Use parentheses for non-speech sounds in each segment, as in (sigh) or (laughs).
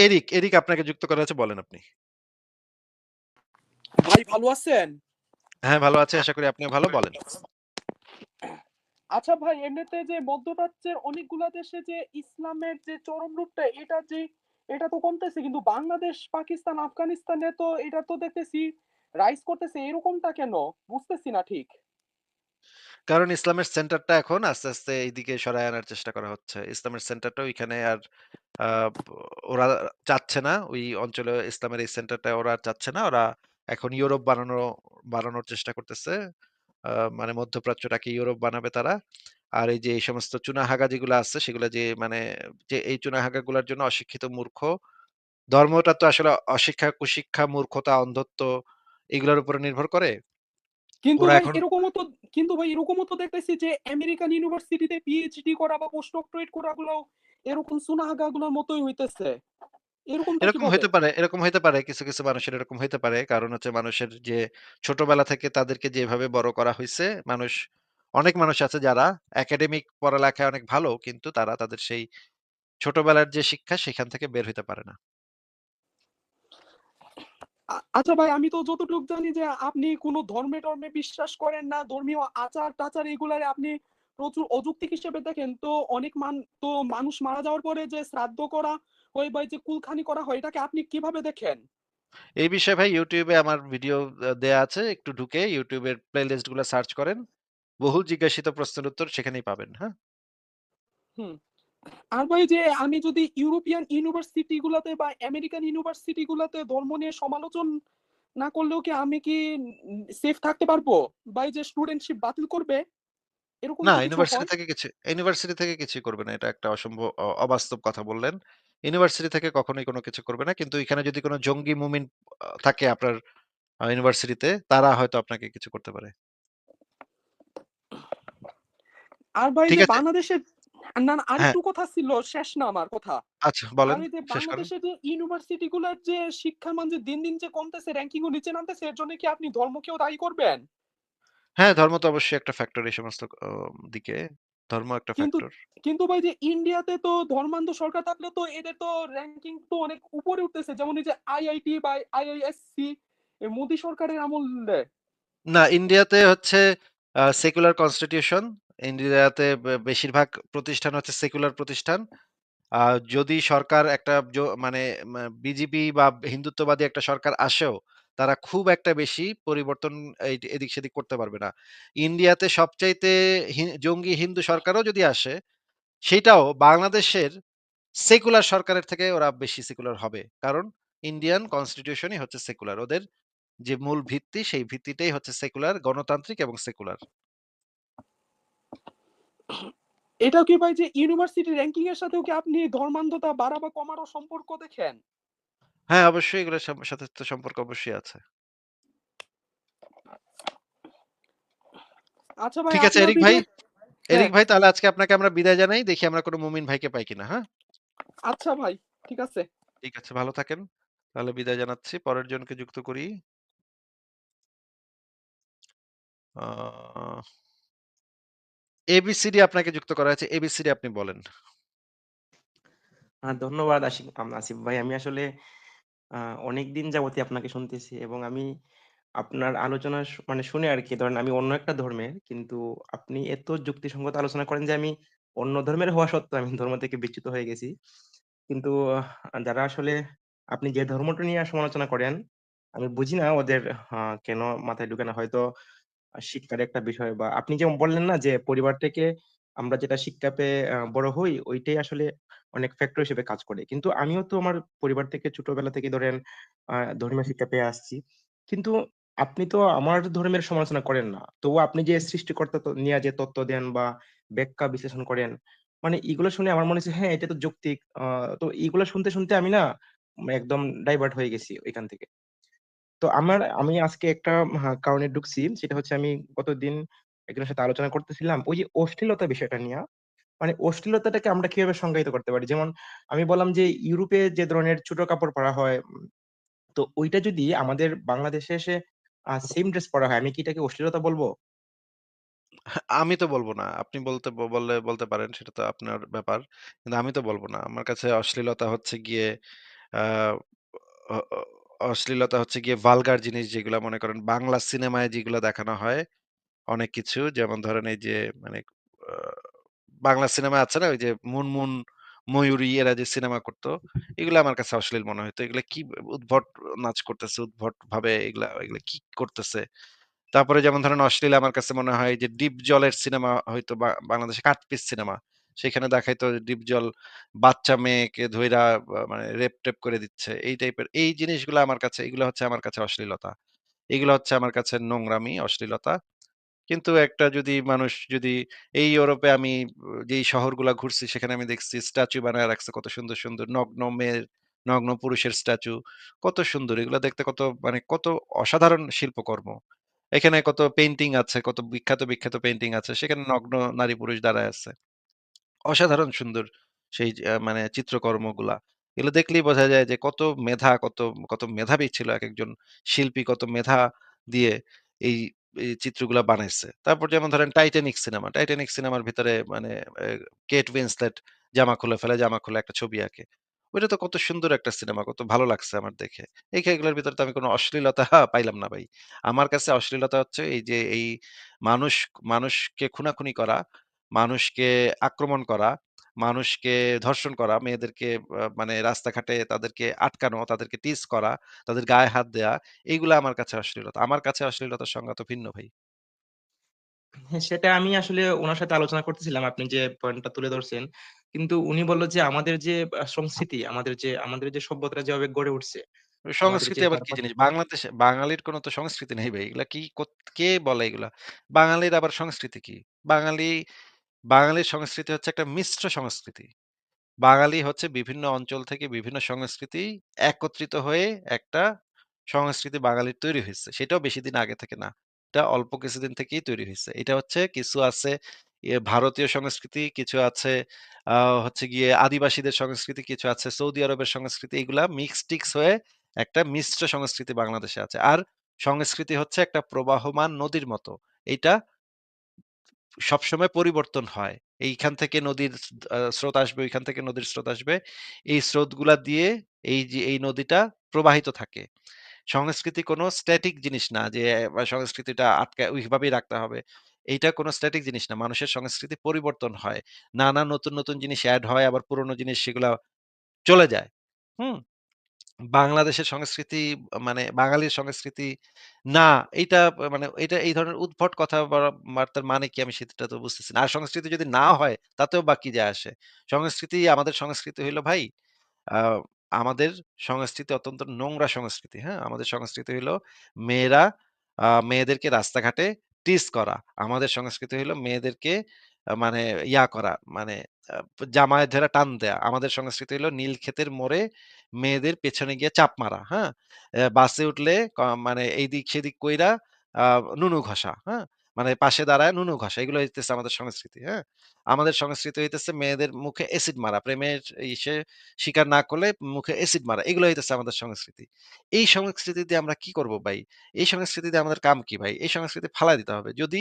Eric, Eric আপনাকে যুক্ত করা আছে বলেন আপনি। ভাই ভালো আছেন? হ্যাঁ, ভালো আছি। আশা করি আপনিও ভালো। বলেন। আচ্ছা ভাই এমনিতে যে মধ্যপ্রাচ্যের অনেকগুলা দেশে যে ইসলামের যে চরম রূপটা এটা যে এটা তো কমতেছে কিন্তু বাংলাদেশ, পাকিস্তান, আফগানিস্তানে তো এটা তো দেখতেছি রাইজ করতেছে এরকমটা কেন? বুঝতেছি না ঠিক। কারণ ইসলামের সেন্টারটা এখন আস্তে, আস্তে এইদিকে সরায় আনার চেষ্টা করা হচ্ছে। ইসলামের সেন্টারটা ওইখানে আর ওরা চাচ্ছে না। ওই অঞ্চলে ইসলামের এই সেন্টারটা ওরা আর চাচ্ছে না। ওরা এখন ইউরোপ বানানো বানানোর চেষ্টা করতেছে। মানে মধ্যপ্রাচ্যটাকে ইউরোপ বানাবে তারা। আর এই যে এই সমস্ত চুনাহাগা যেগুলা আছে সেগুলা যে মানে যে এই চুনাহাগাগুলার জন্য অশিক্ষিত মূর্খ ধর্মটা তো আসলে অশিক্ষা, কুশিক্ষা, মূর্খতা, অন্ধত্ব এগুলার উপরে নির্ভর করে। কিন্তু ওরা এখন এরকমও তো কিন্তু ভাই এরকমও তো দেখতেছি যে আমেরিকান ইউনিভার্সিটিতে পিএইচডি করা বা পোস্ট ডক্টরেট করাগুলোও এরকম সুনাহাগাগুলোর মতোই হইতেছে। এরকম? হইতে পারে এরকম হইতে পারে। কিছু, কিছু মানুষের এরকম হইতে পারে। কারণ হচ্ছে মানুষের যে ছোটবেলা থেকে তাদেরকে যেভাবে বড় করা হইছে, মানুষ অনেক মানুষ আছে যারা একাডেমিক পড়ালেখায় অনেক ভালো কিন্তু তারা তাদের সেই ছোটবেলার যে শিক্ষা সেখান থেকে বের হইতে পারে না। আচ্ছা ভাই আমি তো যতটুক জানি যে আপনি কোন ধর্মে-টর্মে বিশ্বাস করেন না। ধর্মীয় আচার-টাচার এগুলারে আপনি প্রচুর অযৌক্তিক হিসেবে দেখেন। তো অনেক মান তো মানুষ মারা যাওয়ার পরে যে শ্রাদ্ধ করা হয় বা যে কুলখানি করা হয় এটাকে আপনি কীভাবে দেখেন? এই বিষয়ে ভাই ইউটিউবে আমার ভিডিও দেয়া আছে। একটু ঢুকে ইউটিউবের প্লেলিস্টগুলা সার্চ করেন। বহুল জিজ্ঞাসিত প্রশ্নের উত্তর সেখানেই পাবেন। হ্যাঁ? হুম। আর ভাই যে আমি যদি ইউরোপিয়ান ইউনিভার্সিটি গুলাতে বা আমেরিকান ইউনিভার্সিটি গুলাতে ধর্ম নিয়ে সমালোচন না করলেও কি আমি কি সেফ থাকতে পারব? এই যে স্টুডেন্টশিপ বাতিল করবে? এরকম না, কিছু ইউনিভার্সিটি থেকে কিছু ইউনিভার্সিটি থেকে কিছুই করবে না। এটা একটা অসম্ভব অবাস্তব কথা বললেন। ইউনিভার্সিটি থেকে কখনোই কোন কিছু করবে না। কিন্তু এখানে যদি কোন জঙ্গি মুমিন থাকে আপনার ইউনিভার্সিটিতে তারা হয়তো আপনাকে কিছু করতে পারে। আর ভাই বাংলাদেশের না, না হ্যাঁ। আরেকটু কথা ছিল শেষ না আমার কথা। আচ্ছা বলেন, শেষ করেন। বাংলাদেশে যে ইউনিভার্সিটি গুলার যে শিক্ষার মান যে দিন, দিন যে কমতেছে, র‍্যাংকিং ও নিচে নামতেছে এর জন্য কি আপনি ধর্মকেও দায়ী করবেন? হ্যাঁ, ধর্ম তো অবশ্যই একটা ফ্যাক্টর এই সমস্ত দিকে। ধর্ম একটা কিন্তু ফ্যাক্টর। কিন্তু ভাই যে ইন্ডিয়াতে তো ধর্মান্ধ সরকার থাকলে তো এদের তো র‍্যাংকিং তো অনেক উপরে উঠতেছে। যেমন এই যে আইআইটি বা আইআইএসসি মোদী সরকারের আমলে। না, ইন্ডিয়াতে হচ্ছে সেকুলার কনস্টিটিউশন। ইন্ডিয়াতে বেশিরভাগ প্রতিষ্ঠান হচ্ছে সেকুলার প্রতিষ্ঠান। যদি সরকার একটা মানে বিজেপি বা হিন্দুত্ববাদী একটা সরকার আসেও, তারা খুব একটা বেশি পরিবর্তন এদিক-সেদিক করতে পারবে না। ইন্ডিয়াতে সবচাইতে জঙ্গি হিন্দু সরকারও যদি আসে, সেটাও বাংলাদেশের সেকুলার সরকারের থেকে ওরা বেশি সেকুলার হবে। কারণ ইন্ডিয়ান কনস্টিটিউশনই হচ্ছে সেকুলার। ওদের যে মূল ভিত্তি সেই ভিত্তিটাই হচ্ছে সেকুলার, গণতান্ত্রিক এবং সেকুলার। এটাও কি ভাই যে ইউনিভার্সিটি র‍্যাংকিং এর সাথেও কি আপনি ধর্মান্ধতা বাড়া বা কমারও সম্পর্ক দেখেন? হ্যাঁ, অবশ্যই এগুলোর সাম সাথে তো সম্পর্ক অবশ্যই আছে। আচ্ছা ভাই ঠিক আছে এরিক ভাই। যে হ্যাঁ। এরিক ভাই তাহলে আজকে আপনাকে আমরা বিদায় জানাই। দেখি আমরা কোন মুমিন ভাইকে পাই কিনা, হ্যাঁ? আচ্ছা ভাই, ঠিক আছে। ঠিক আছে, ভালো থাকেন। তাহলে বিদায় জানাচ্ছি। পরের জনকে যুক্ত করি। আ এবিসিডি আপনাকে যুক্ত করা হয়েছে। এবিসিডি আপনি বলেন। ধন্যবাদ আম আসিফ ভাই। আমি আসলে আ অনেকদিন যাবতই আপনাকে শুনতেছি এবং আমি আপনার আলোচনা মানে শুনে আরকি ধরেন আমি অন্য একটা ধর্মের কিন্তু আপনি এত যুক্তিসঙ্গত আলোচনা করেন যে আমি অন্য ধর্মের হওয়া সত্ত্বেও আমি ধর্ম থেকে বিচ্যুত হয়ে গেছি। কিন্তু যারা আসলে আপনি যে ধর্মটা নিয়ে সমালোচনা করেন, আমি বুঝি না ওদের কেন মাথায় ঢুকে না। হয়তো শিক্ষার একটা বিষয় বা আপনি যেমন বললেন না যে পরিবার থেকে আমরা যেটা শিক্ষা পেয়ে বড় হই ওইটাই আসলে অনেক ফ্যাক্টর হিসেবে কাজ করে। কিন্তু আমিও তো আমার পরিবার থেকে ছোটবেলা থেকে ধরেন ধর্মীয় শিক্ষা পেয়ে আসছি। কিন্তু আপনি তো আমার ধর্মের সমালোচনা করেন না। তবুও আপনি যে সৃষ্টিকর্তা ত নিয়ে যে তত্ত্ব দেন বা ব্যাখ্যা বিশ্লেষণ করেন, মানে এগুলো শুনে আমার মনে হচ্ছে হ্যাঁ, এটা তো যৌক্তিক। আ তো এগুলো শুনতে, শুনতে আমি না একদম ডাইভার্ট হয়ে গেছি এখান থেকে। তো আমার আমি আজকে একটা কারণে ঢুকছি। সেটা হচ্ছে আমি গতদিন একজনের সাথে আলোচনা করতেছিলাম। ওই যে অশ্লীলতা বিষয়টা নিয়া। মানে অশ্লীলতাটাকে আমরা কীভাবে সংজ্ঞায়িত করতে পারি? যেমন আমি বললাম যে ইউরোপে যে ধরনের ছোট কাপড় পরা হয়, তো ওইটা যদি আমাদের বাংলাদেশে এসে সেম ড্রেস পরা হয়, আমি কি এটাকে অশ্লীলতা বলব? আমি তো বলব না। আপনি বলতে বললে বলতে পারেন সেটা তো আপনার ব্যাপার। কিন্তু আমি তো বলব না। আমার কাছে অশ্লীলতা হচ্ছে গিয়ে অশ্লীলতা হচ্ছে গিয়ে ভালগার জিনিস যেগুলা মনে করেন বাংলা সিনেমায় যেগুলা দেখানো হয় অনেক কিছু যেমন ধরেন এই যে মানে বাংলা সিনেমা আছে না? ওই যে 'মুনমুন', 'ময়ূরী' এরা যে সিনেমা করত, এগুলো আমার কাছে অশ্লীল মনে হইতো। এগুলা কি উদ্ভট নাচ করতেছে, উদ্ভট ভাবে এগুলা এগুলা কি করতেছে? তারপরে যেমন ধরেন অশ্লীল আমার কাছে মনে হয় যে ডিপ জলের সিনেমা হয়তো বাংলাদেশে কাটপিস সিনেমা। সেখানে দেখাইতো ডিপ জল বাচ্চা মেয়েকে ধইরা মানে রেপ-টেপ করে দিচ্ছে। এই টাইপের এই জিনিসগুলা আমার কাছে এগুলা হচ্ছে আমার কাছে অশ্লীলতা। এগুলা হচ্ছে আমার কাছে নোংরামি, অশ্লীলতা। কিন্তু একটা যদি মানুষ যদি এই ইউরোপে আমি যেই শহরগুলা ঘুরছি সেখানে আমি দেখছি স্ট্যাচু বানায় রাখছে কত সুন্দর, সুন্দর নগ্ন মেয়ের, নগ্ন পুরুষের স্ট্যাচু। কত সুন্দর এগুলা দেখতে কত মানে কত অসাধারণ শিল্পকর্ম। এখানে কত পেইন্টিং আছে, কত বিখ্যাত, বিখ্যাত পেইন্টিং আছে। সেখানে নগ্ন নারী পুরুষ দাঁড়ায় আছে। অসাধারণ সুন্দর সেই আ মানে চিত্রকর্মগুলা। এগুলো দেখলেই বোঝা যায় যে কত মেধা, কত কত মেধাবী ছিল একেকজন শিল্পী, কত মেধা দিয়ে এই, চিত্রগুলা বানাইছে। তারপর যেমন ধরেন 'টাইটানিক' সিনেমা। 'টাইটানিক' সিনেমার ভিতরে মানে কেট উইন্সলেট জামা খুলে ফেলে, জামা খুলে একটা ছবি আঁকে। ওইটা তো কত সুন্দর একটা সিনেমা, কত ভালো লাগছে আমার দেখে। এই এগুলোর ভিতরে তো আমি কোনো অশ্লীলতা (laughs) পাইলাম না ভাই। আমার কাছে অশ্লীলতা হচ্ছে এই যে এই মানুষ মানুষকে খুনাখুনি করা, মানুষকে আক্রমণ করা, মানুষকে ধর্ষণ করা, মেয়েদেরকে মানে রাস্তাঘাটে তাদেরকে আটকানো, তাদেরকে টিজ করা, তাদের গায়ে হাত দেয়া, এইগুলা আমার কাছে অশ্লীলতা। আমার কাছে অশ্লীলতার সংজ্ঞা তো ভিন্ন ভাই। হ্যাঁ, সেটা আমি আসলে উনার সাথে আলোচনা করতেছিলাম আপনি যে পয়েন্টটা তুলে ধরছেন। কিন্তু উনি বলল যে আমাদের যে সংস্কৃতি, আমাদের যে আমাদের যে সভ্যতা যেভাবে গড়ে উঠছে, সংস্কৃতি আবার কি জিনিস? বাংলাদেশে বাঙালির কোন তো সংস্কৃতি নেই ভাই। এগুলা কি কে বলে এগুলা? বাঙালির আবার সংস্কৃতি কি? বাঙালি বাঙালির সংস্কৃতি হচ্ছে একটা মিশ্র সংস্কৃতি। বাঙালি হচ্ছে বিভিন্ন অঞ্চল থেকে বিভিন্ন সংস্কৃতি একত্রিত হয়ে একটা সংস্কৃতি বাঙালির তৈরি হইছে। সেটাও বেশিদিন আগে থেকে না। এটা অল্প কিছুদিন থেকেই তৈরি হইছে। এটা হচ্ছে কিছু আছে ইয়ে ভারতীয় সংস্কৃতি, কিছু আছে হচ্ছে গিয়ে আদিবাসীদের সংস্কৃতি, কিছু আছে সৌদি আরবের সংস্কৃতি। এগুলা মিক্স-টিক্স হয়ে একটা মিশ্র সংস্কৃতি বাংলাদেশে আছে। আর সংস্কৃতি হচ্ছে একটা প্রবাহমান নদীর মতো। এইটা সবসময় পরিবর্তন হয়। এইখান থেকে নদীর স্রোত আসবে, ওইখান থেকে নদীর স্রোত আসবে। এই স্রোতগুলা দিয়ে এই যে এই নদীটা প্রবাহিত থাকে। সংস্কৃতি কোনো স্ট্যাটিক জিনিস না যে সংস্কৃতিটা আটকায় ওইভাবেই রাখতে হবে। এইটা কোনো স্ট্যাটিক জিনিস না। মানুষের সংস্কৃতি পরিবর্তন হয়। নানা নতুন, নতুন জিনিস অ্যাড হয় আবার পুরনো জিনিস সেগুলা চলে যায়। হুম? বাংলাদেশের সংস্কৃতি মানে বাঙালির সংস্কৃতি না, এইটা মানে এটা এই ধরনের উদ্ভট কথা বার্তার মানে কি আমি সেটা তো বুঝতেছি না। আর সংস্কৃতি যদি না হয় তাতেও বা কি যায় আসে? সংস্কৃতি আমাদের সংস্কৃতি হইল ভাই আ আমাদের সংস্কৃতি অত্যন্ত নোংরা সংস্কৃতি, হ্যাঁ? আমাদের সংস্কৃতি হইল মেয়েরা আ মেয়েদেরকে রাস্তাঘাটে টিজ করা। আমাদের সংস্কৃতি হইল মেয়েদেরকে মানে ইয়া করা মানে জামায় ধইরা টান দেয়া। আমাদের সংস্কৃতি হইল নীল ক্ষেতের মোড়ে মেয়েদের পেছনে গিয়ে চাপ মারা, হ্যাঁ? বাসে উঠলে মানে এইদিক সেদিক কইরা নুনু ঘষা, হ্যাঁ? মানে পাশে দাঁড়ায় নুনু ঘষা। এগুলো হইতেছে আমাদের সংস্কৃতি, হ্যাঁ? আমাদের সংস্কৃতি হইতেছে মেয়েদের মুখে এসিড মারা। প্রেমের ইসে স্বীকার না করলে মুখে এসিড মারা। এগুলো হইতেছে আমাদের সংস্কৃতি। এই সংস্কৃতি দিয়ে আমরা কি করব ভাই? এই সংস্কৃতি দিয়ে আমাদের কাম কি ভাই? এই সংস্কৃতি ফালায় দিতে হবে। যদি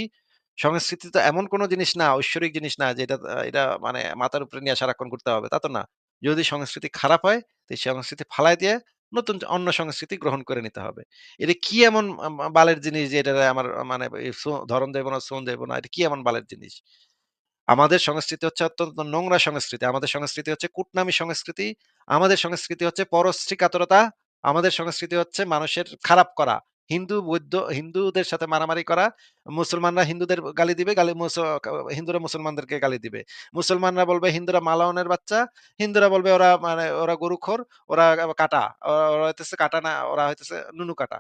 সংস্কৃতি তো এমন কোন জিনিস না, ঐশ্বরিক জিনিস না যে এটা এটা মানে মাথার উপরে নিয়ে সারাক্ষণ ঘুরতে হবে, তা তো না। যদি সংস্কৃতি খারাপ হয়, তো এই সংস্কৃতি ফালায় দিয়ে নতুন অন্য সংস্কৃতি গ্রহণ করে নিতে হবে। এটা কি এমন বালের জিনিস যে এটারে আমার মানে ধরণ দেব না, শ্রম দেব না। এটা কি এমন বালের জিনিস? আমাদের সংস্কৃতি হচ্ছে অত্যন্ত নোংরা সংস্কৃতি। আমাদের সংস্কৃতি হচ্ছে কুটনামি সংস্কৃতি। আমাদের সংস্কৃতি হচ্ছে পরশ্রী কাতরতা। আমাদের সংস্কৃতি হচ্ছে মানুষের খারাপ করা। হিন্দু, বৌদ্ধ হিন্দুদের সাথে মারামারি করা। মুসলমানরা হিন্দুদের গালি দিবে, গালি হিন্দুরা মুসলমানদেরকে গালি দিবে। মুসলমানরা বলবে হিন্দুরা মালাউনের বাচ্চা। হিন্দুরা বলবে ওরা মানে ওরা গরুখোর, ওরা কাটা ওরা হইতেছে কাটা না, ওরা হইতেছে নুনু কাঁটা।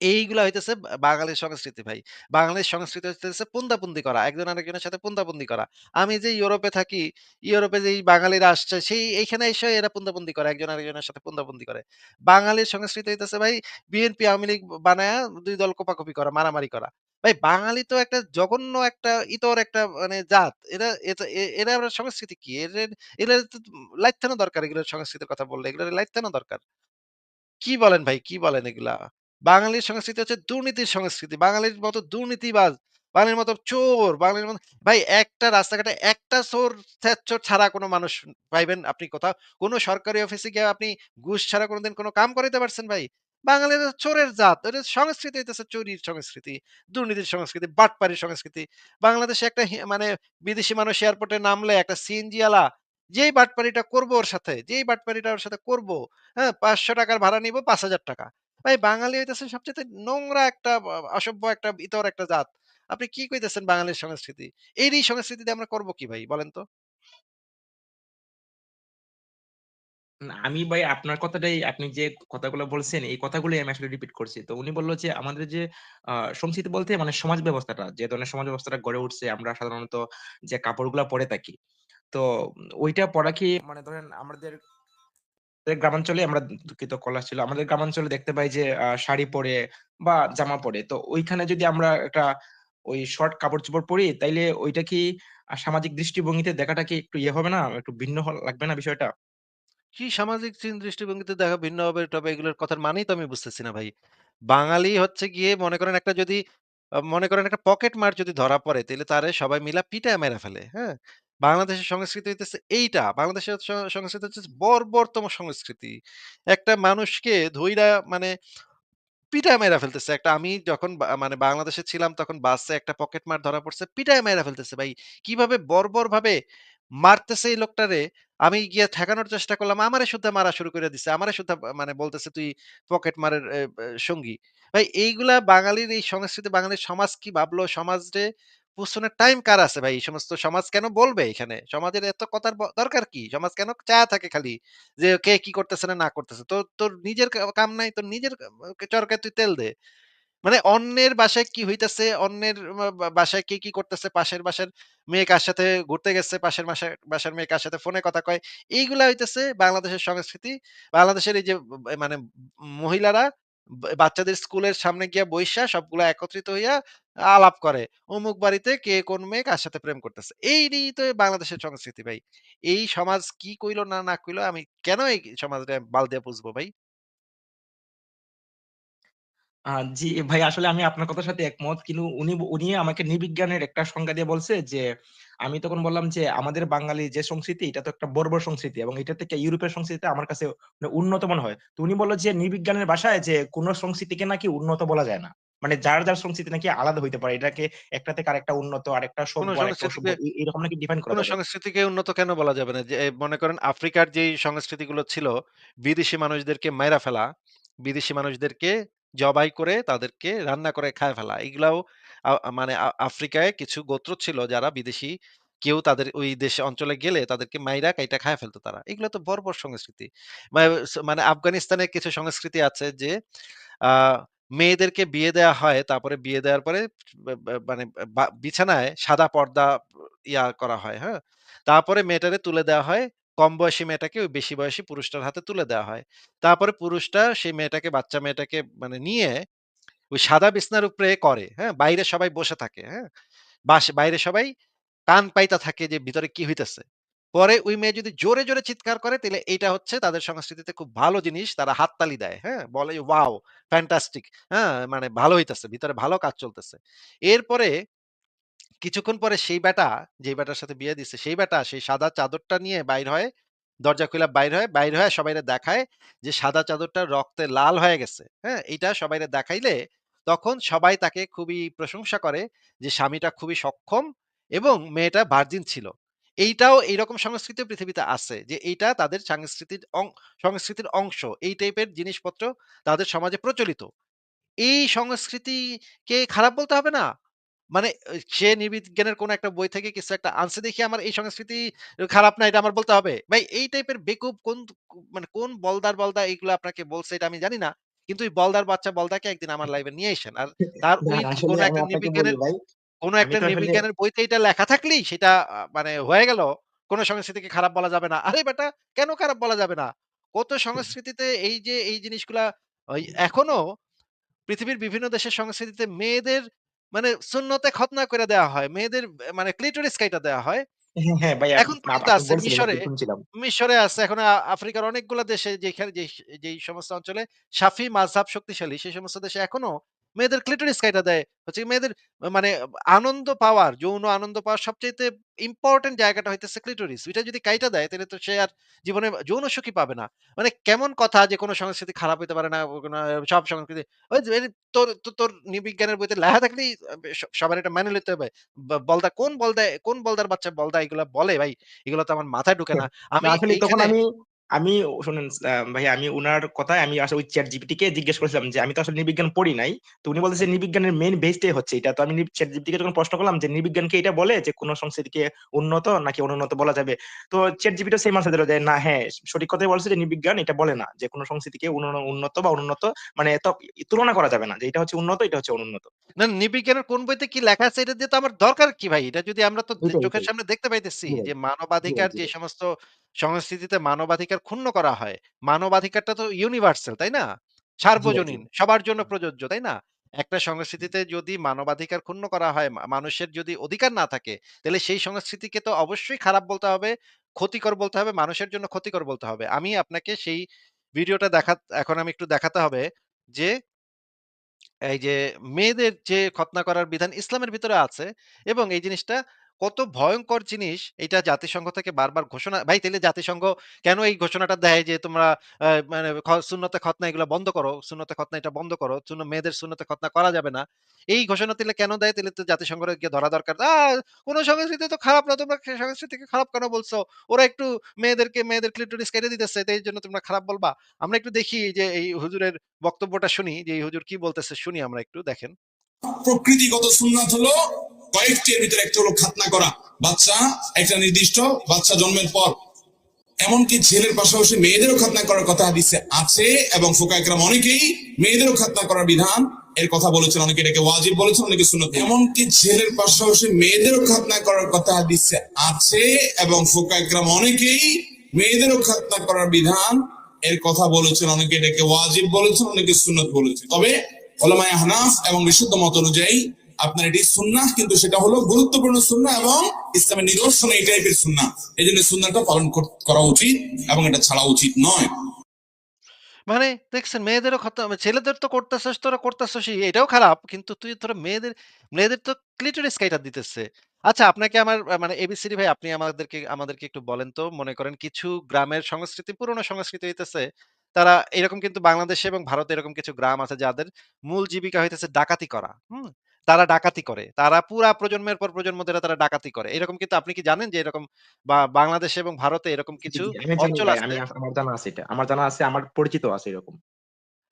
এইগুলা হইতেছে বাঙালির সংস্কৃতি ভাই। বাঙালির সংস্কৃতি হইতেছে পুন্দাপুন্দি করা। একজন আরেকজনের সাথে পুন্দাপুন্দি করা। আমি যে ইউরোপে থাকি, ইউরোপে যেই বাঙালিরা আসছে সেই এইখানে এসে এরা পুন্দাপুন্দি করে। একজন আরেকজনের সাথে পুন্দাপুন্দি করে। বাঙালির সংস্কৃতি হইতেছে ভাই বিএনপি, আওয়ামী লীগ বানায়া ২ দল কোপাকুপি করা, মারামারি করা। ভাই বাঙালি তো একটা জঘন্য একটা ইতর একটা মানে জাত। এরা এরা আবার সংস্কৃতি কি? এদের তো লাইত্থানো দরকার এগুলোর সংস্কৃতির কথা বললে। এগুলোর লাইত্থানো দরকার। কি বলেন ভাই? কি বলেন এগুলা? বাঙালির সংস্কৃতি হচ্ছে দুর্নীতির সংস্কৃতি। বাঙালির মতো দুর্নীতিবাজ বাঙালির মতো চোর, বাঙালির মতো ভাই একটা রাস্তাঘাটে একটা চোর ছেচ্চর ছাড়া কোনো মানুষ পাইবেন আপনি কোথাও? কোনো সরকারি অফিসে গিয়ে আপনি ঘুষ ছাড়া কোনোদিন কোনো কাম করাইতে পারছেন ভাই? বাঙালিরা চোরের জাত। সংস্কৃতি হইতেছে চুরির সংস্কৃতি, দুর্নীতির সংস্কৃতি, বাটপারির সংস্কৃতি। বাংলাদেশে একটা মানে বিদেশি মানুষ এয়ারপোর্টে নামলে একটা সিএনজি আলা যেই বাটপারিটা করব ওর সাথে, যেই বাটপারিটা ওর সাথে করব, হ্যাঁ? পাঁচশো টাকার ভাড়া নিবো ৳৫,০০০ ভাই বাঙালি হইতেছে সবচাইতে নোংরা একটা অসভ্য একটা ইতর একটা জাত। আপনি কি কইতেছেন বাঙালির সংস্কৃতি? এরই সংস্কৃতি দিয়ে আমরা করব কি ভাই বলেন তো? আমি ভাই আপনার কথাটাই আপনি যে কথাগুলো বলছেন, এই কথাগুলোই আমি আসলে রিপিট করছি। তো উনি বলল যে আমাদের যে আ সংস্কৃতি বলতে মানে সমাজ ব্যবস্থাটা, যে ধরনের সমাজ ব্যবস্থাটা গড়ে উঠছে আমরা সাধারণত যে কাপড়গুলা পরে থাকি। তো ওইটা পড়া কি মানে ধরেন আমাদের গ্রামাঞ্চলে আমরা দুঃখিত কলা ছিল। আমাদের গ্রামাঞ্চলে দেখতে পাই যে শাড়ি পরে বা জামা পরে। তো ওইখানে যদি আমরা একটা ওই শর্ট কাপড়-চোপড় পরি, তাইলে ওইটা কি সামাজিক দৃষ্টিভঙ্গিতে দেখাটা কি একটু ইয়ে হবে না? একটু ভিন্ন লাগবে না বিষয়টা? কি সামাজিক চিন, দৃষ্টিভঙ্গিতে দেখা ভিন্ন হবে টবে এগুলোর কথার মানেই তো আমি বুঝতেছি না ভাই। বাঙালি হচ্ছে গিয়ে মনে করেন একটা যদি মনে করেন একটা পকেট মার যদি ধরা পড়ে তাহলে তারে সবাই মিলা পিটায় মেরে ফেলে। হ্যাঁ? বাংলাদেশের সংস্কৃতি হইতেছে এইটা। বাংলাদেশের সংস্কৃতি হচ্ছে বর্বরতম সংস্কৃতি। একটা মানুষকে ধইরা মানে পিটায় মাইরা ফেলতেছে। একটা আমি যখন মানে বাংলাদেশে ছিলাম তখন বাসে একটা পকেটমার ধরা পড়ছে। পিটায় মাইরা ফেলতেছে ভাই। কীভাবে বর্বরভাবে মারতেছে এই লোকটারে, আমি গিয়ে ঠেকানোর চেষ্টা করলাম। আমারে সুদ্ধা মারা শুরু করে দিছে। আমারে সুদ্ধা মানে বলতেছে, "তুই পকেটমারের এ বে সঙ্গী।" ভাই এইগুলা বাঙালির এই সংস্কৃতি, বাঙালির সমাজ কি ভাবলো? সমাজরে বুঝছনের টাইম কার আছে ভাই? এই সমস্ত সমাজ কেন বলবে এখানে? সমাজের এত কথার দরকার কি? সমাজ কেন চায়া থাকে খালি? যে কে কি করতেছে না, না করতেছে। তোর তোর নিজের কাম নাই, তোর নিজের চরকায় তুই তেল দে। মানে অন্যের বাসায় কি হইতেছে, অন্যের বাসায় কে কি করতেছে, পাশের বাসার মেয়ে কার সাথে ঘুরতে গেছে, পাশের বাসার বাসার মেয়ে কার সাথে ফোনে কথা কয়। এইগুলা হইতেছে বাংলাদেশের সংস্কৃতি। বাংলাদেশের এই যে মানে মহিলারা বাচ্চাদের স্কুলের সামনে গিয়া বইসা সবগুলা একত্রিত হইয়া আলাপ করে। অমুক বাড়িতে কে কোন মেয়ে কার সাথে প্রেম করতেছে। এইটাই তো বাংলাদেশের সংস্কৃতি ভাই। এই সমাজ কি কইলো না, না কইলো আমি কেন এই সমাজরে বাল দিয়া পুছবো ভাই? জি, ভাই আসলে আমি আপনার কথার সাথে একমত। কিন্তু উনি উনি আমাকে নৃবিজ্ঞানের একটা সংজ্ঞা দিয়ে বলছে যে, আমি তখন বললাম যে, "আমাদের বাঙালি যে সংস্কৃতি এটা তো একটা বর্বর সংস্কৃতি এবং এটা থেকে ইউরোপের সংস্কৃতিটা আমার কাছে মানে উন্নত মনে হয়।" তো উনি বলল যে, নৃবিজ্ঞানের ভাষায় যে, "কোন সংস্কৃতিকে নাকি উন্নত বলা যায় না।" মানে যার, যার সংস্কৃতি নাকি আলাদা হইতে পারে। এটাকে একটা থেকে আরেকটা উন্নত, আরেকটা সভ্য, এরকম নাকি ডিফাইন করা কোন সংস্কৃতিকে উন্নত কেন বলা যাবে না? যে মনে করেন আফ্রিকার যেই সংস্কৃতিগুলো ছিল, বিদেশি মানুষদেরকে মাইরা ফেলা, বিদেশি মানুষদেরকে জবাই করে তাদেরকে রান্না করে খায় ফেলা। এগুলাও মানে আফ্রিকায় কিছু গোত্র ছিল যারা বিদেশি কেউ তাদের ওই দেশে অঞ্চলে গেলে তাদেরকে মাইরা কাইটা খায় ফেলতো তারা। এগুলো তো বর্বর সংস্কৃতি। মানে আফগানিস্তানের কিছু সংস্কৃতি আছে যে মেয়েদেরকে বিয়ে দেয়া হয়। তারপরে বিয়ে দেওয়ার পরে মানে বিছানায় সাদা পর্দা ইয়া করা হয়, হ্যাঁ? তারপরে মেয়েটারে তুলে দেওয়া হয়। কম বয়সী মেয়েটাকে ওই বেশি বয়সী পুরুষটার হাতে তুলে দেওয়া হয়। তারপরে পুরুষটা সেই মেয়েটাকে বাচ্চা মেয়েটাকে মানে নিয়ে ওই সাদা বিছানার উপরে করে, হ্যাঁ? বাইরে সবাই বসে থাকে, হ্যাঁ? বাইরে সবাই কান পাইতা থাকে যে ভিতরে কি হইতেছে। পরে ওই মেয়ে যদি জোরে, জোরে চিৎকার করে তাহলে এইটা হচ্ছে তাদের সংস্কৃতিতে খুব ভালো জিনিস। তারা হাততালি দেয়, হ্যাঁ? বলে, "ওয়াও! ফ্যান্টাস্টিক!" হ্যাঁ? মানে ভালো হইতেছে। ভিতরে ভালো কাজ চলতেছে। এরপরে কিছুক্ষণ পরে সেই বেটা যে ব্যাটার সাথে বিয়ে দিছে, সেই ব্যাটা সেই সাদা চাদরটা নিয়ে বাইর হয়। দরজা খুইলা বাইর হয়। বাইর হয়ে সবাইরে দেখায় যে সাদা চাদরটা রক্তে লাল হয়ে গেছে। হ্যাঁ? এটা সবাইরে দেখাইলে তখন সবাই তাকে খুবই প্রশংসা করে যে স্বামীটা খুবই সক্ষম এবং মেয়েটা ভার্জিন ছিল। এইটাও এইরকম সংস্কৃতিও পৃথিবীতে আছে যে এইটা তাদের সাংস্কৃতির সংস্কৃতির অংশ। এই টাইপের জিনিসপত্র তাদের সমাজে প্রচলিত। এই সংস্কৃতিকে খারাপ বলতে হবে না। মানে সে নৃবিজ্ঞানের কোন একটা বই থেকে কিছু একটা আনছে দেখে আমার এই সংস্কৃতি খারাপ না এটা আমার বলতে হবে। ভাই এই টাইপের বেকুব কোন মানে কোন বলদার, বলদা এগুলো আপনাকে বলছে এটা আমি জানি না। কিন্তু ওই বলদার বাচ্চা বলদাকে একদিন আমার (laughs) লাইভে নিয়ে আইসেন। আর (laughs) তার ওই কোন একটা ভাই, কোন আমি একটা তো আসলে নৃবিজ্ঞানের বইতে এটা লেখা থাকলেই সেটা মানে হয়ে গেল। কোন সংস্কৃতিকে খারাপ বলা যাবে না। আরে বেটা কেন খারাপ বলা যাবে না? কত সংস্কৃতিতে এই যে এই জিনিসগুলা ওই এখনও পৃথিবীর বিভিন্ন দেশের সংস্কৃতিতে মেয়েদের মানে সুন্নতে খতনা করে দেওয়া হয়। মেয়েদের মানে ক্লিটোরিস কাইটা দেওয়া হয়। হ্যাঁ, হ্যাঁ ভাই এখন আপ পর্যন্ত আপনি আছে বলছিলেন মিশরে, শুনছিলাম। মিশরে আছে। এখন আ আফ্রিকার অনেকগুলা দেশে যেখানে যেই যেই সমস্ত অঞ্চলে শাফি মাযহাব শক্তিশালী সেই সমস্ত দেশে এখনও মেয়েদের ক্লিটোরিস কাইটা দেয়। হচ্ছে মেয়েদের মানে আনন্দ পাওয়ার, যৌন আনন্দ পাওয়ার সবচাইতে ইম্পোর্টেন্ট জায়গাটা হইতেছে ক্লিটোরিস। ওইটা যদি কাইটা দেয় তাইলে তো সে আর জীবনে যৌন সুখই পাবে না। মানে কেমন কথা যে কোনো সংস্কৃতি খারাপ হইতে পারে না, সব সংস্কৃতি ওই তোর তো তোর নৃবিজ্ঞানের বইতে লেখা থাকলেই সবার এটা মেনে নিতে হবে। বলদা কোন বলদা কোন বলদার বাচ্চা বলদা এগুলা বলে ভাই? এগুলো তো আমার মাথায় ঢুকে না। (laughs) আমি তখন আমি আমি শুনেন ভাই আমি উনার কথায় আমি আসলে ওই ChatGPT কে জিজ্ঞেস করেছিলাম যে আমি তো আসলে নৃবিজ্ঞান পড়ি নাই। তো উনি বলতেছে নৃবিজ্ঞানের মেইন বেসটাই হচ্ছে এটা। তো আমি নি ChatGPT কে যখন প্রশ্ন করলাম যে নৃবিজ্ঞান কি এটা বলে যে কোন সংস্কৃতিকে উন্নত নাকি অনুন্নত বলা যাবে? তো ChatGPT ও সেম আনসার দিল যে না হ্যাঁ, সঠিক কথাই বলছে যে নৃবিজ্ঞান এটা বলে না যে কোন সংস্কৃতিকে উন্নত বা অনুন্নত মানে ত তুলনা করা যাবে না। যে এটা হচ্ছে উন্নত, এটা হচ্ছে অনুন্নত। না নৃবিজ্ঞানের কোন বইতে কি লেখা আছে এটা দিয়ে তো আমার দরকার কি ভাই? এটা যদি আমরা তো চোখের সামনে দেখতে পাইতেছি যে মানবাধিকার যে সমস্ত সংস্কৃতিতে মানবাধিকার ক্ষুণ্ণ করা হয়, মানবাধিকারটা তো ইউনিভার্সাল, তাই না? সার্বজনীন, সবার জন্য প্রযোজ্য, তাই না? একটা সংস্কৃতিতে যদি মানবাধিকার ক্ষুণ্ণ করা হয়, মানুষের যদি অধিকার না থাকে, তাহলে সেই সংস্কৃতিকে তো অবশ্যই খারাপ বলতে হবে, ক্ষতিকর বলতে হবে, মানুষের জন্য ক্ষতিকর বলতে হবে। আমি আপনাকে সেই ভিডিওটা দেখা এখন আমি একটু দেখাতে হবে যে এই যে মেয়েদের যে খতনা করার বিধান ইসলামের ভিতরে আছে এবং এই জিনিসটা কত ভয়ঙ্কর জিনিস এটা জাতিসংঘ থেকে বারবার ঘোষণা, ভাই তাইলে জাতিসংঘ কেন এই ঘোষণাটা দেয় যে তোমরা মানে সুন্নতে খতনা এগুলো বন্ধ করো, সুন্নতে খতনা এটা বন্ধ করো, সুন্ন, মেয়েদের সুন্নতে খতনা করা যাবে না। এই ঘোষণা দিলে কেন দেয়? তাহলে তো জাতিসংঘের গিয়ে ধরা দরকার। কোন সংস্কৃতি তো খারাপ না, তোমরা সংস্কৃতিকে খারাপ কেন বলছো? ওরা একটু মেয়েদেরকে, মেয়েদের ক্লিটোরিস কেটে দিতেছে, তাই জন্য তোমরা খারাপ বলবা? আমরা একটু দেখি যে এই হুজুরের বক্তব্যটা শুনি, যে এই হুজুর কি বলতেছে, শুনি আমরা একটু, দেখেন। প্রকৃতিগত সুন্নাত হলো কয়েকটির ভিতরে একটা হলো খাতনা করা। বাচ্চা, একটা নির্দিষ্ট বাচ্চা জন্মের পর। এমনকি ছেলের পাশাপাশি মেয়েদেরও খাতনা করার কথা হাদিসে আছে এবং ফোকাইকরাম অনেকেই মেয়েদেরও খাতনা করার বিধান এর কথা বলেছেন। অনেকে এটাকে ওয়াজিব বলেছেন, অনেকে সুন্নত। এমনকি ছেলের পাশাপাশি মেয়েদেরও খাতনা করার কথা হাদিসে আছে এবং ফোকাইকরাম অনেকেই মেয়েদেরও খাতনা করার বিধান এর কথা বলেছেন। অনেকে এটাকে ওয়াজিব বলেছেন, অনেকে সুন্নত বলেছেন। তবে ওলামায়ে হানাফ এবং বিশুদ্ধ মত অনুযায়ী আপনার এটি সুন্নাহ, কিন্তু সেটা হলো গুরুত্বপূর্ণ সুন্নাহ এবং ইসলামের নিদর্শন এই টাইপের সুন্নাহ। এই জন্য সুন্নাহটা পালন করা উচিত এবং এটা ছাড়া উচিত নয়। মানে দেখছেন, মেয়েদেরও ছেলেদের তো করতেছিস, তোরা করতেছিস এটাও খারাপ, কিন্তু তুই তোরা মেয়েদের মেয়েদের তো ক্লিটোরিস কাইটা দিতেছে। আচ্ছা আপনাকে আমার মানে এবিসিডি ভাই, আপনি আমাদেরকে আমাদেরকে একটু বলেন তো, মনে করেন কিছু গ্রামের সংস্কৃতি, পুরনো সংস্কৃতি হইতেছে, তারা এরকম কিন্তু বাংলাদেশে এবং ভারতে এরকম কিছু গ্রাম আছে যাদের মূল জীবিকা হইতেছে ডাকাতি করা, হুম? তারা ডাকাতি করে তারা পুরা প্রজন্মের পর প্রজন্ম ধরে তারা ডাকাতি করে এরকম কিন্তু আপনি কি জানেন যে এরকম বা বাংলাদেশে এবং ভারতে এরকম কিছু অঞ্চল আছে আমার জানা আছে এটা। আমার জানা আছে, আমার পরিচিত আছে এরকম।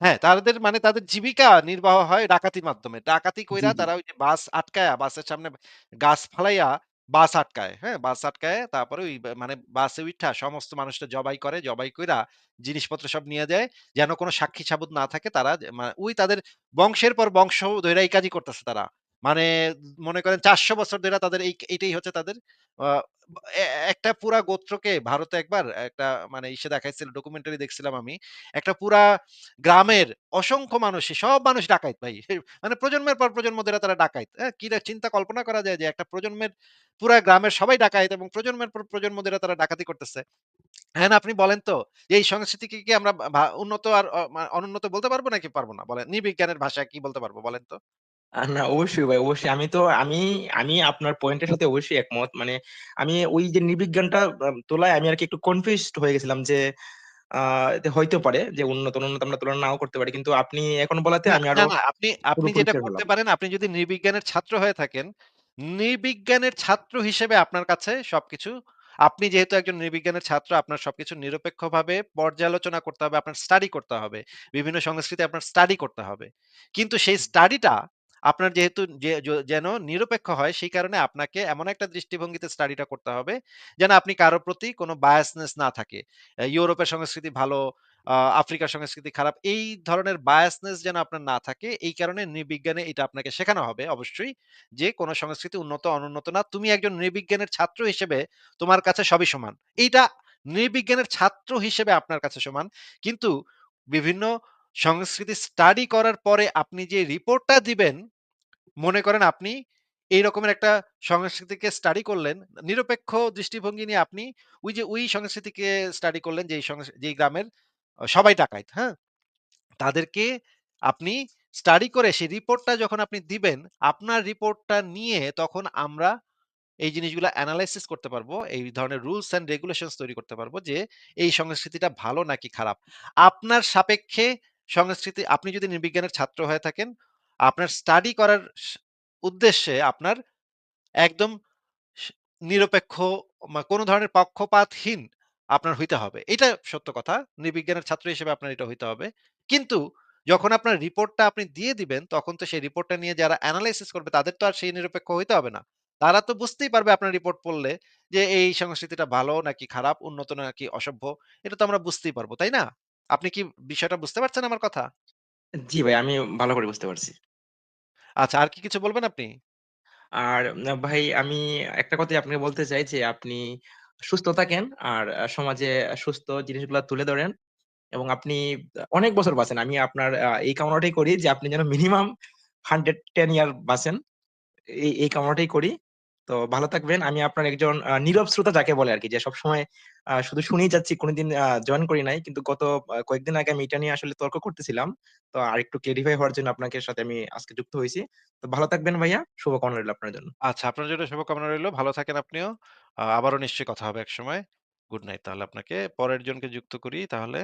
হ্যাঁ, তাদের মানে তাদের জীবিকা নির্বাহ হয় ডাকাতির মাধ্যমে। ডাকাতি কইরা তারা ওই যে বাস আটকায়া, বাসের সামনে গাছ ফালাইয়া বাস আটকায়। হ্যাঁ? বাস আটকায়, তারপরে ওই মানে বাসে উঠা সমস্ত মানুষটা জবাই করে। জবাই কইরা জিনিসপত্র সব নিয়ে যায়। যেন কোনো সাক্ষী সাবুত না থাকে তারা মানে ওই তাদের বংশের পর বংশ ধৈরা এই কাজই করতেছে তারা। মানে মনে করেন ৪০০ বছর ধইরা তাদের এই এইটাই হচ্ছে তাদের একটা পুরা গোত্রকে ভারতে একবার একটা মানে ইসে দেখাইছিল ডকুমেন্টারি দেখছিলাম আমি। একটা পুরা গ্রামের অসংখ্য মানুষই সব মানুষ ডাকাইত ভাই। (laughs) মানে প্রজন্মের পর প্রজন্ম ধরে তারা ডাকাইত। হ্যাঁ? কি চিন্তা কল্পনা করা যায় যে একটা প্রজন্মের পুরা গ্রামের সবাই ডাকাইত এবং প্রজন্মের পর প্রজন্ম ধরে তারা ডাকাতি করতেছে। হ্যাঁ, আপনি বলেন তো এই সংস্কৃতিকে কি আমরা উন্নত আর অনুন্নত বলতে পারব নাকি পারব না? বলেন। নির্বিজ্ঞানের ভাষায় কি বলতে পারব বলেন তো? আ না অবশ্যই ভাই, অবশ্যই। আমি তো আমি আমি আপনার পয়েন্টের সাথে অবশ্যই একমত। মানে আমি ওই যে নৃবিজ্ঞানটা আ তোলায় আমি আরকি একটু কনফিউজড হয়ে গেছিলাম যে আ হইতে পারে যে উন্নত, অনুন্নত আমরা তুলনা নাও করতে পারি। কিন্তু আপনি এখন বলাতে না, আমি না, আরও না আপনি আপনি পুরোপুরি যেটা ক্লিয়ার করতে হলাম। পারেন, আপনি যদি নৃবিজ্ঞানের ছাত্র হয়ে থাকেন, নৃবিজ্ঞানের ছাত্র হিসেবে আপনার কাছে সবকিছু আপনি যেহেতু একজন নৃবিজ্ঞানের ছাত্র, আপনার সবকিছু নিরপেক্ষভাবে পর্যালোচনা করতে হবে, আপনার স্টাডি করতে হবে। বিভিন্ন সংস্কৃতি আপনার স্টাডি করতে হবে। কিন্তু সেই স্টাডিটা আপনার যেহেতু যেন নিরপেক্ষ হয়, সেই কারণে আপনাকে এমন একটা দৃষ্টিভঙ্গিতে স্টাডিটা করতে হবে, যেন আপনি কারও প্রতি কোনো বায়াসনেস না থাকে। ইউরোপের সংস্কৃতি ভালো, আফ্রিকার সংস্কৃতি খারাপ। এই ধরনের বায়াসনেস যেন আপনার না থাকে, এই কারণে নৃবিজ্ঞানে এটা আপনাকে শেখানো হবে অবশ্যই যে, কোনো সংস্কৃতি উন্নত, অনুন্নত না। তুমি একজন নৃবিজ্ঞানের ছাত্র হিসেবে তোমার কাছে সবই সমান। এইটা নৃবিজ্ঞানের ছাত্র হিসেবে আপনার কাছে সমান। কিন্তু বিভিন্ন সংস্কৃতি স্টাডি করার পরে আপনি যে রিপোর্টটা দিবেন, মনে করেন আপনি এই রকমের একটা সংস্কৃতিকে স্টাডি করলেন, নিরপেক্ষ দৃষ্টিভঙ্গি নিয়ে আপনি ওই যে ওই সংস্কৃতিকে স্টাডি করলেন সংস যেই গ্রামের সবাই ডাকাইত, হ্যাঁ? তাদেরকে আপনি স্টাডি করে সেই রিপোর্টটা যখন আপনি দিবেন, আপনার রিপোর্টটা নিয়ে তখন আমরা এই জিনিসগুলা এনালাইসিস করতে পারব। এই ধরনের রুলস অ্যান্ড রেগুলেশনস তৈরি করতে পারব যে এই সংস্কৃতিটা ভালো নাকি খারাপ। আপনার সাপেক্ষে সংস্কৃতি আপনি যদি নৃবিজ্ঞানের ছাত্র হয়ে থাকেন, আপনার স্টাডি করার উদ্দেশ্যে আপনার একদম নিরপেক্ষ কোনো ধরনের পক্ষপাতহীন আপনার হইতে হবে। এটা সত্য কথা। নৃবিজ্ঞানের ছাত্র হিসেবে আপনার এটা হইতে হবে। কিন্তু যখন আপনার রিপোর্টটা আপনি দিয়ে দিবেন, তখন তো সেই রিপোর্টটা নিয়ে যারা এনালাইসিস করবে তাদের তো আর সেই নিরপেক্ষ হইতে হবে না। তারা তো বুঝতেই পারবে আপনার রিপোর্ট পড়লে যে এই সংস্কৃতিটা ভালো নাকি খারাপ, উন্নত নাকি অসভ্য। এটা তো আমরা বুঝতেই পারব, তাই না? আপনি কি বিষয়টা বুঝতে পারছেন আমার কথা? জি ভাই, আমি ভালো করে বুঝতে পারছি। আচ্ছা, আর কি কিছু বলবেন আপনি? আর ভাই আমি একটা কথাই আপনাকে বলতে চাই যে আপনি সুস্থ থাকেন আর আ সমাজে সুস্থ জিনিসগুলা তুলে ধরেন এবং আপনি অনেক বছর বাঁচেন। আমি আপনার আ এই কামনাটাই করি যে আপনি যেন মিনিমাম 110 ইয়ার বাঁচেন। এই এই কামনাটাই করি। তো ভালো থাকবেন। আমি আপনার একজন নীরব শ্রোতা যাকে বলে আরকি যে সবসময় শুধু শুনেই যাচ্ছি কোনদিন জয়েন করি নাই। কিন্তু গত কয়েকদিন আগে আমি এটা নিয়ে আসলে তর্ক করতেছিলাম। তো আর একটু ক্লারিফাই হওয়ার জন্য আপনাকে সাথে আমি আজকে যুক্ত হয়েছি তো ভালো থাকবেন ভাইয়া। শুভকামনা রইল আপনার জন্য। আচ্ছা, আপনার জন্য শুভকামনা রইল। ভালো থাকেন আপনিও। আবারও নিশ্চয়ই কথা হবে একসময়। গুড নাইট তাহলে আপনাকে। পরের জনকে যুক্ত করি তাহলে।